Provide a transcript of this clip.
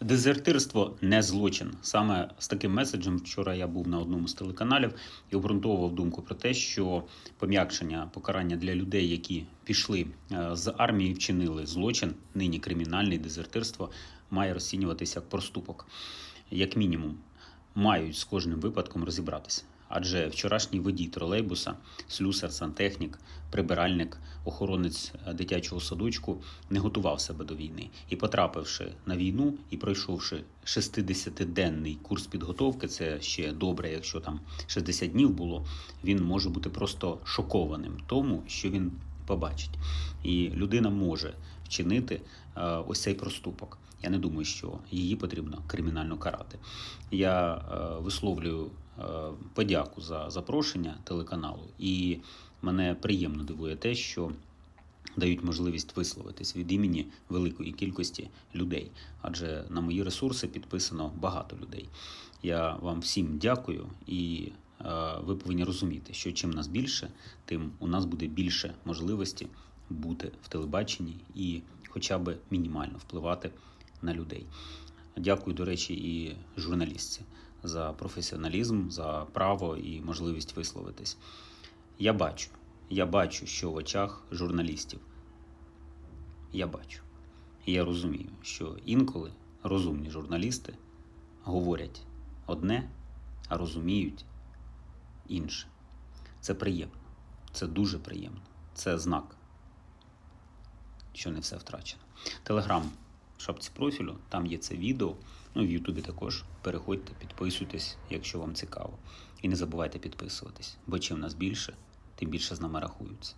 Дезертирство не злочин. Саме з таким меседжем вчора я був на одному з телеканалів і обґрунтовував думку про те, що пом'якшення покарання для людей, які пішли е, з армії, вчинили злочин, нині кримінальний дезертирство, має розцінюватися як проступок. Як мінімум, мають з кожним випадком розібратися. Адже вчорашній водій тролейбуса, слюсар, сантехнік, прибиральник, охоронець е, дитячого садочку не готував себе до війни. І потрапивши на війну і пройшовши 60-денний курс підготовки, це ще добре, якщо там 60 днів було, він може бути просто шокованим тому, що він побачить. І людина може вчинити е, ось цей проступок. Я не думаю, що її потрібно кримінально карати. Я е, висловлюю е, подяку за запрошення телеканалу, і мене приємно дивує те, що дають можливість висловитись від імені великої кількості людей. Адже на мої ресурси підписано багато людей. Я вам всім дякую і ви повинні розуміти, що чим нас більше, тим у нас буде більше можливості бути в телебаченні і хоча б мінімально впливати на людей. Дякую, до речі, і журналістці за професіоналізм, за право і можливість висловитись. Я бачу, я бачу, що в очах журналістів. Я бачу. Я розумію, що інколи розумні журналісти говорять одне, а розуміють інше. Це приємно. Це дуже приємно. Це знак, що не все втрачено. Телеграм в шапці профілю, там є це відео. Ну, в Ютубі також. Переходьте, підписуйтесь, якщо вам цікаво. І не забувайте підписуватись, бо чим нас більше, тим більше з нами рахуються.